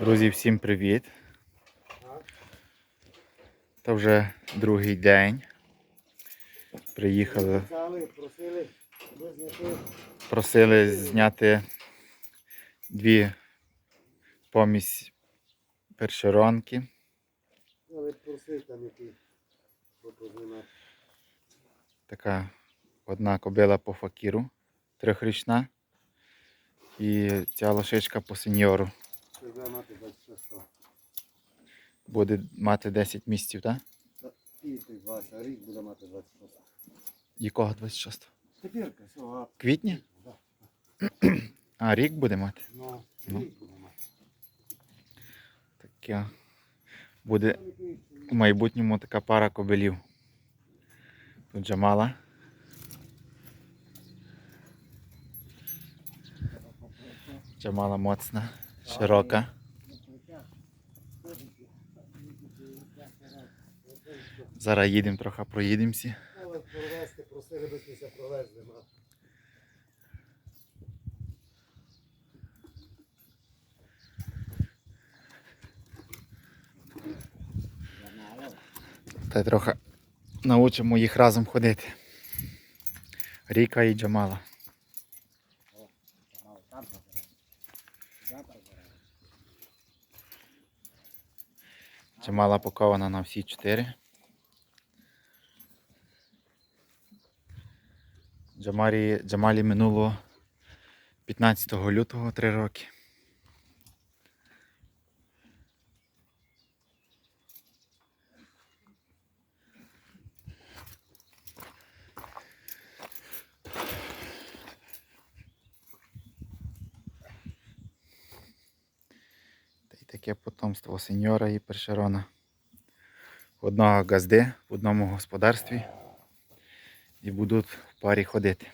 Друзі, всім привіт. Це вже другий день. Приїхали, просили зняти дві помість першеронки. Така одна кобила по факіру, трьохрічна. І ця лошичка по сеньору. Буде мати 26 Буде мати 10 місяців, так? І той 20, а рік буде мати 26. Якого 26? Теперка, все, а Квітня? А, рік буде мати. ну, рік буде мати. Таке буде у майбутньому така пара кобилів. Тут Джамала. Джамала моцна, широка. Зараз їдемо трохи проїдемося. Провести, просили би після провезли. Та й трохи научимо їх разом ходити. Ріка і Джамала. Джамала пакована на всі чотири. Джамарі, Джамалі минуло 15 лютого 3 роки. Та й таке сеньора і першерона. Одного газди в одному господарстві і будуть в парі ходити.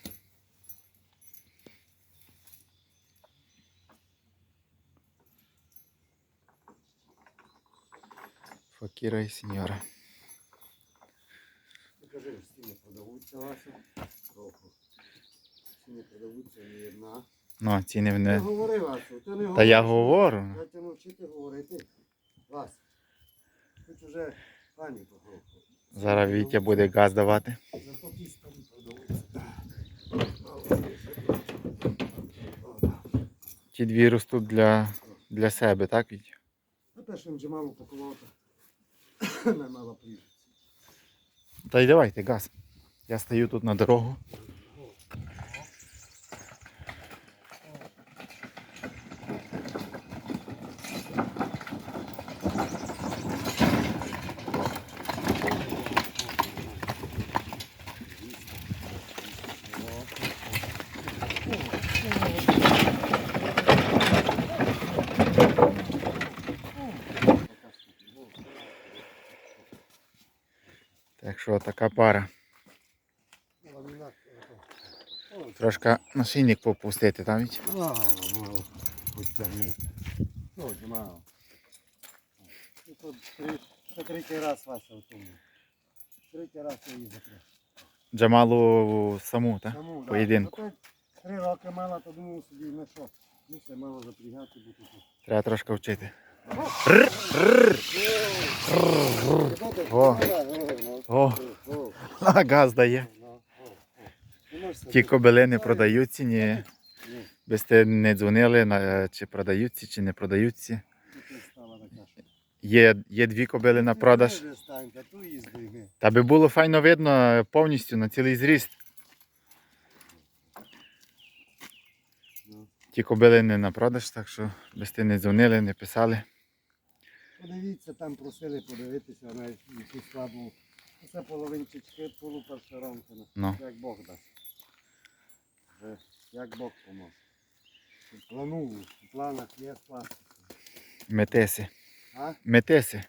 Факіра і сеньора. Покажи, стіни продавуться ваші. Трохи. Стіни продавуться не одна. Ну, ціни Не вони. говори, Васю, ти не Та я говорю. Я тебе навчити говорити. Вас. Хоч уже пані потроху. Зараз Вітя буде газ давати. Зато ті старі продавуться. Ті дві ростуть для, для себе, так Вітя? А те, що вже мало поколота. Не мало приїхати. Та й давайте газ. Я стою тут на дорогу. Що така пара. Трошки насильник попустити, там тягни. Хоч мало. Це третій раз Вася в тому. Третій раз я її закрив. Джамалу саму, так? Да. Поєдинку. Зато Три роки мала, то думав собі, на що? Ну, все мало запрягати, бо тут. Треба трошки вчити. О. О, а газ дає. Ті кобили не продаються, ні. Без те не дзвонили, чи продаються, чи не продаються. Є, є дві кобили на продаж. Та би було файно видно повністю на цілий зріст. Ті кобили не на продаж, так що без те не дзвонили, не писали. Подивіться, там просили подивитися на якусь слабу. Це половинчички, полупершеронки. Ну. Як Бог дасть. Як Бог поможе. Планую, в планах є склад. Метеси. А? Метеси.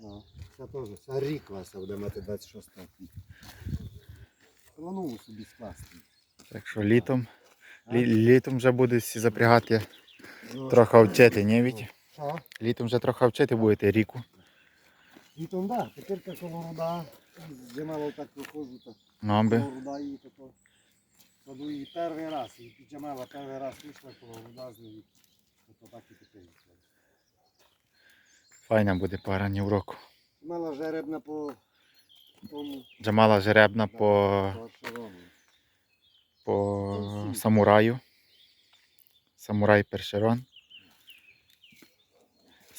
Ну, це теж. Це рік вас буде мати 26 років. Планую собі скласти. Так що літом, лі, літом вже буде всі запрягати Ну, трохи вчити, не Вітя? Що? Літом вже трохи вчити будете ріку. Літом, так. Тепер коло руда. Зимало так виходжу, то Ну, аби коло руда і тако. Кладу її перший раз, і піджамала перший раз вийшла коло вода з неї. То так і тепер. Файна буде пара ні в року. Мала жеребна по тому Джамала жеребна по, по по самураю. Самурай Першерон.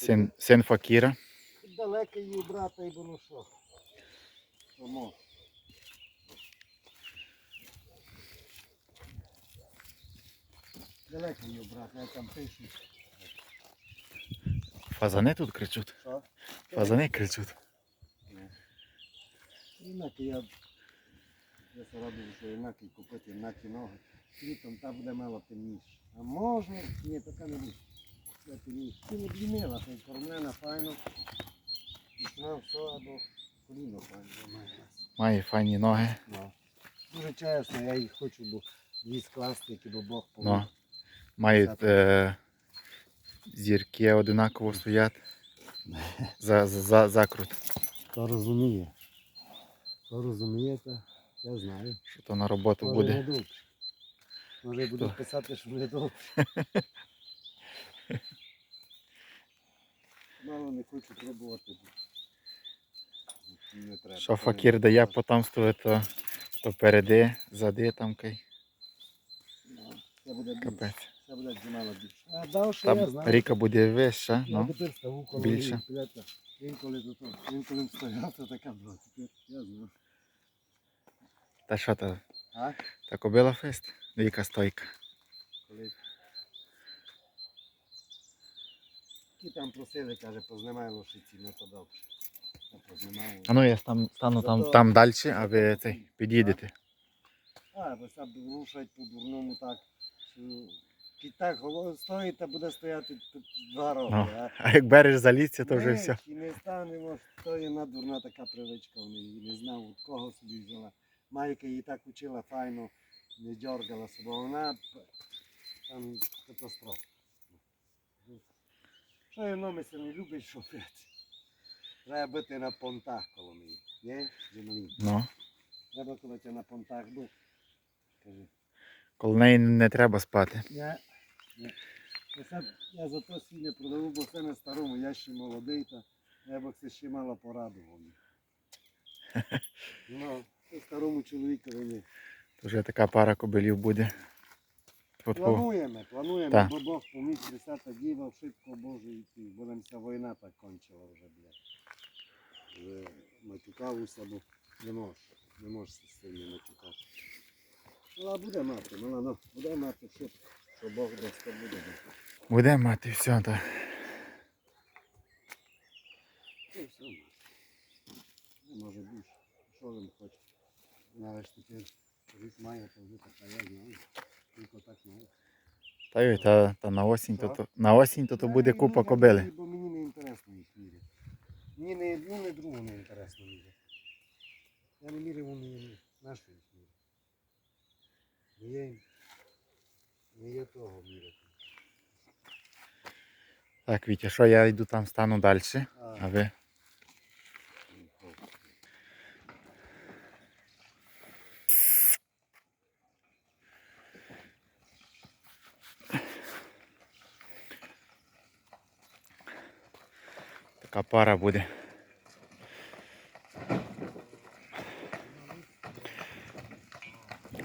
Син, син Факіра. Далеко її брата і воно що. Тому. Далеко її брата, я там пишу. Фазани тут кричуть. Що? Фазани кричуть. Інаки я, я се радую, що інаки купити інакі ноги. Літом та буде мало темніше. А може, ні, така не буде. Не блінила, ти кормлена файно. Пішла все або коліно файно. має. Має файні ноги. Ну. Дуже чесно, я їх хочу, бо дві скласти, які бо Бог Ну. помог. Мають е, зірки одинаково стоять. За, за, за, закрут. Хто розуміє? Хто розуміє, то я знаю. Що то на роботу Може буде. не. Може буду писати, що не добре. Мало не хочу пробувати. Що факір дає потомство, то, то переди, зади там кай. Ну, Це буде. Капець. Це буде мало більше. А дав, що я Там знаю. ріка буде вища, Я ну. тепер ставу коло більше. плята. Інколи до того. Інколи стояв, то така була. Тепер я знаю. Та що то? А? Та кобила фест? Яка стойка. Коли... Ті там просили, каже, познімай лошиці, ну то добре. А ну я там, стану там, Зато- там далі, а ви цей, під'їдете. А, бо сам рушать по-дурному так. що І так стоїть, та буде стояти тут два роки. Ну, а А як береш залізця, то вже все. І не станемо, то є на дурна така привичка в неї. Не знав, від кого собі взяла. Майка її так учила файно, не дергала себе. Вона там катастрофа. Що я номися не любить, що. Треба бути на понтах коло неї. Ні? Землі. Ну, Треба, коли ти на понтах був. Кажи. коло неї не треба спати. Я, я, я, сам, я за то свій не продаю, бо це на старому, я ще молодий, та я б це ще мало порадував. Ну, старому чоловікові ні. То вже така пара кобилів буде. Плануємо, плануємо, Так. бо Бог поміг 30 діва, швидко Боже йти. Бо нам ця війна так кончила вже, блядь. Матюкався, бо не можеш, не можеш з цим не матюкати. Але буде мати, мала, ну, буде мати швидко, що Бог дасть, то буде. Буде мати все, так. Ну, все. Не може більше. Що він хоче? Нарешті тепер рік має, то вже така, я знаю. Тільки так має. Та, й, та, та на осінь, то, то, на осінь то, то буде купа кобили. Бо мені не інтересно їх міряти. Мені не одну, не другу не інтересно міряти. Я не міряю, вони не нашу їх міряти. Не є, не є того міряти. Так, Вітя, що я йду там стану далі, А, ви? Пара буде.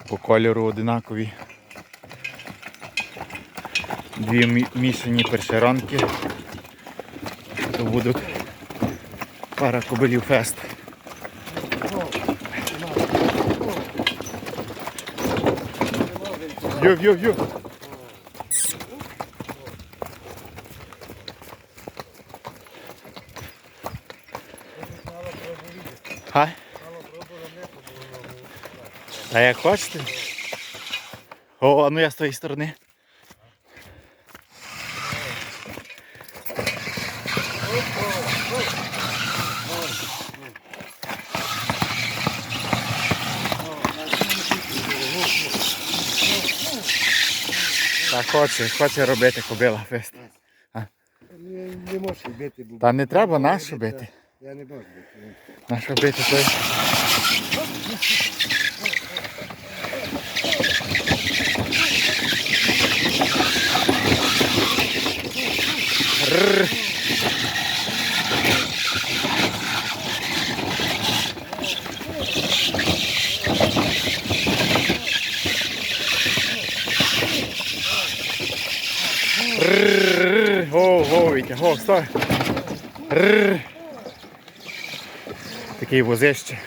По кольору одинакові. Дві мі- мішані першеронки. То будуть пара кобилів фест. Йо, А як хочете? О, а ну я з тої сторони. Так хоче, хоче робити кобила фест. Не, не можеш бити, бо... Та не треба Я нашу не- бити. Я не бачу. Наш робити той. Ho, ho, vilken hasar! Такий возище.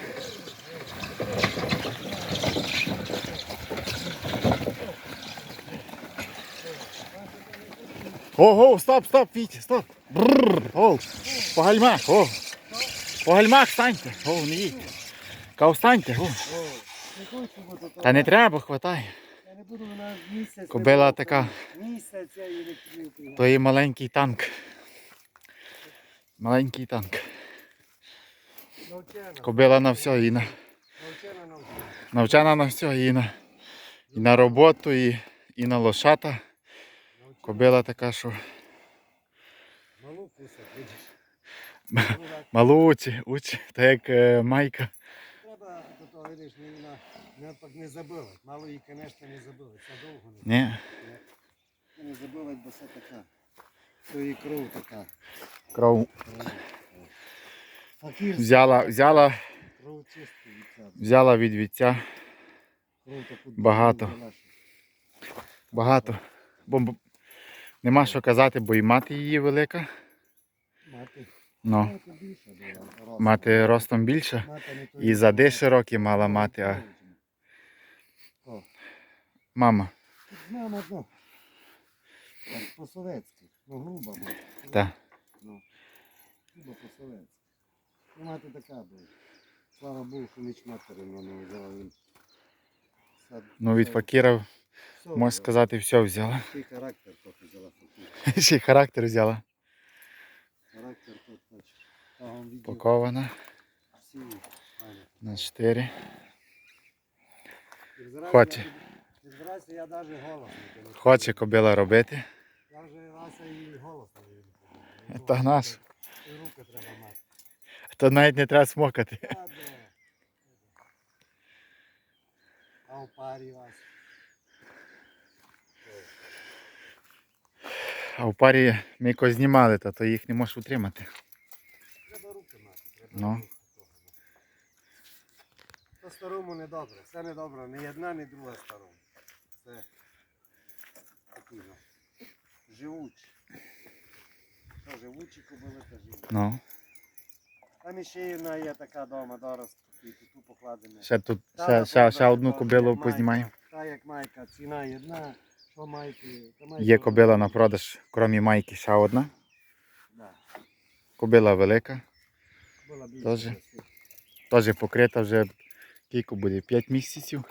О, о, стоп, стоп, Вітя, стоп. Бррр, о, по гальмах, о. По гальмах станьте. О, не їдьте. Ка встаньте, о. Та не треба, не Кобила така. То є маленький танк. Маленький танк. Кобила на все, і на, навчена на все, і на, і на роботу, і, і на лошата. Кобила така, що Малу учи, учи, так як е, майка. Треба до того, видиш, так не забивати. Мало її, звісно, не забивати. Це довго не Ні, Не забивати, бо це така. То і кров така. кров Факір. взяла, взяла, взяла від вітця Багато. багато. Бо нема що казати, бо і мати її велика. Мати. Ну, Мати ростом більша. І зади широкі мала мати, а мама. Мама, ну, по-совєтськи. Ну, грубо мати. Та. Ну, грубо по-совєтськи. Мати така була. Слава Богу, що ніч матері не взяла він. Сад- Ну від факіра, все можна взяла. сказати, все взяла. Ще й характер трохи взяла. Ще й характер взяла. Характер тут. Там відео. Пакована Всі, на 4. І зразу Хоче. я- і я навіть голос не кажу. Хоче кобила робити. Я вже раз і голос не кажу. Та наш. І руки треба мати. То навіть не треба смокати. Та? А у парі вас. А в парі ми якось знімали, та то їх не можеш утримати. Треба руки мати. Треба Ну. руки того. По старому не добре. Все не добре. Ні одна, ні друга старому. Це такі ну, живучі. Що живучі кобили, то живучі. Ну, Там іще одна є така дома, і тут покладемо. ще тут ще, ще, ще одну кобилу познімаємо. Та як майка, ціна одна, що майки. Є кобила на продаж, крім майки, ще одна. Кобила велика. Тоже? теж покрита вже кілько буде 5 місяців.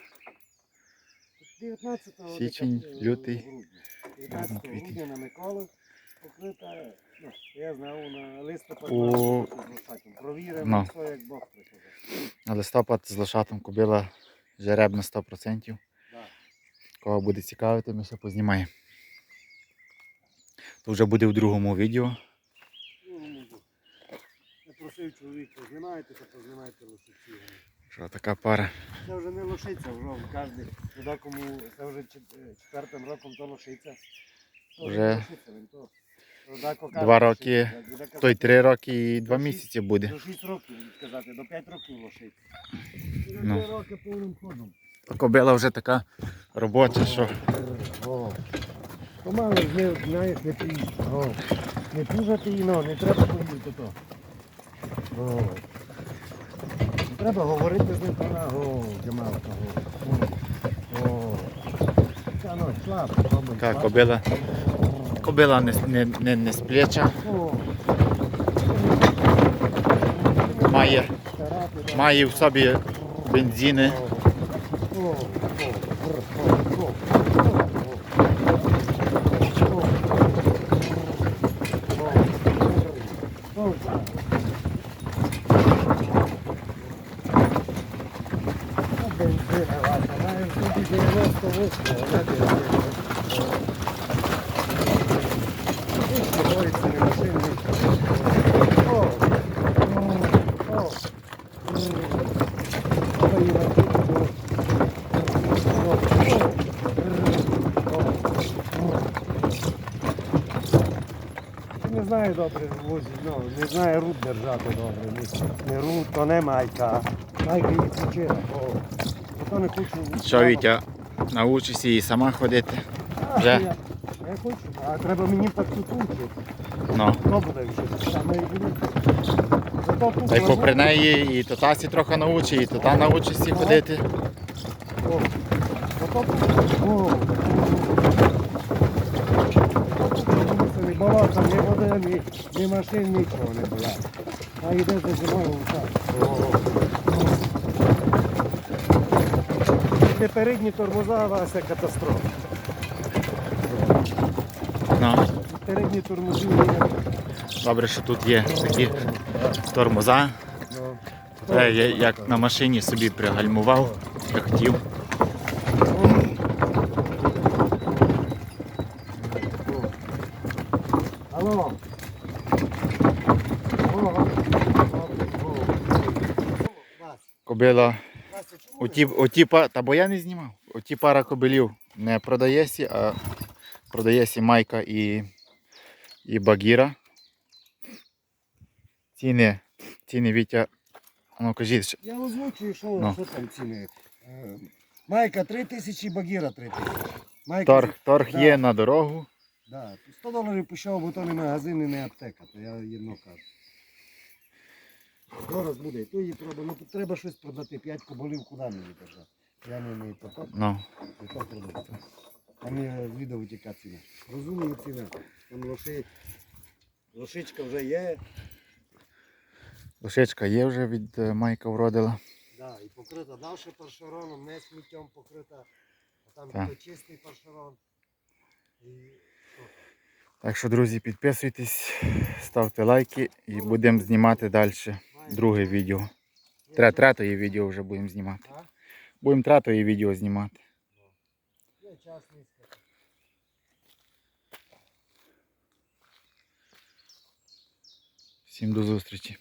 19 Січень, лютий. грудня. 19 грудня на Миколу покрита, ну, я знав, на листопад У- з лошаком. Провіримо, Ну. все як Бог приказав. На листопад з лошатом кобила жеребна 100%. Да. Кого буде цікавити, ми ще познімаємо. То вже буде в другому відео. Ну. Я просив чоловіка, знімайте, то познімайте лошиці. Що така пара. Це вже не лошиця, вже кожен, туди кому, це вже чет- четвертим роком то лошиця. То Вже лошиця, він то. Два роки, Той 3 роки і 2 До шість- місяці буде. До 6 років, будуть казати, до 5 років лошиця. І Ну. роки повним ходом. Кобила вже така робоча, що О. Помалу з нею, знаєш, не. О. Не пужати її, ну, не треба поїсти то. О. Не треба говорити з ним про на- О, Джамалка, о. О. Та ну, слабо, пробуй. така кобила. Кобила не, не, не, не сплеча, О. має, має в собі бензини. Бензина ваша, маєш тобі 98, вона бензина. Ось говориться, не машини. О, о, о. Ой, Іванчук, ти не знає добре возі, ну, не знає рут держати добре. Не, не рут, то не майка. Майка її включила, бо, бо то не хочу. Що Вітя, научишся і сама ходити. А, вже? Я, я хочу, а треба мені так тут вчити. Ну. То буде вже, саме і буде. Зато тут Та й попри неї і то тасі трохи научить, і то та научишся ходити. О, зато тут, о, Це не болота, ні води, ні, ні машин, нічого не було. А йде за зимою так. Тільки передні тормоза, Вася, катастрофа. Ну. Передні тормози є. Добре, що тут є такі тормоза. Ну, Та я як на машині собі пригальмував, як хотів. Кобила Оті, оті, та бо я не знімав. Оті пара кобилів не продається, а продається майка і, і багіра. Ціни, ціни Вітя, ну кажіть, що- Я озвучую, що, Ну. що там ціни. Е, Майка 3 тисячі, багіра 3 тисячі. Майка, торг, торг Да. є на дорогу. Да, 100 доларів пішов, бо то не магазин і не аптека, то я єдно кажу. Зараз буде, то її треба, ну тут треба щось продати, 5 коболів куди мені держати. Я не, то так, Ну, не то продати. Там є відео яка ціна. Розумна ціна. Там лоши, лошичка вже є, лошечка є вже від е, майка вродила. да, і покрита далі паршероном, не сміттям покрита, а там Так. то чистий паршерон. І що? Так що, друзі, підписуйтесь, ставте лайки і будемо знімати далі друге відео. Тре, третє відео вже будемо знімати. Будемо третє відео знімати. Низько. Всім до зустрічі.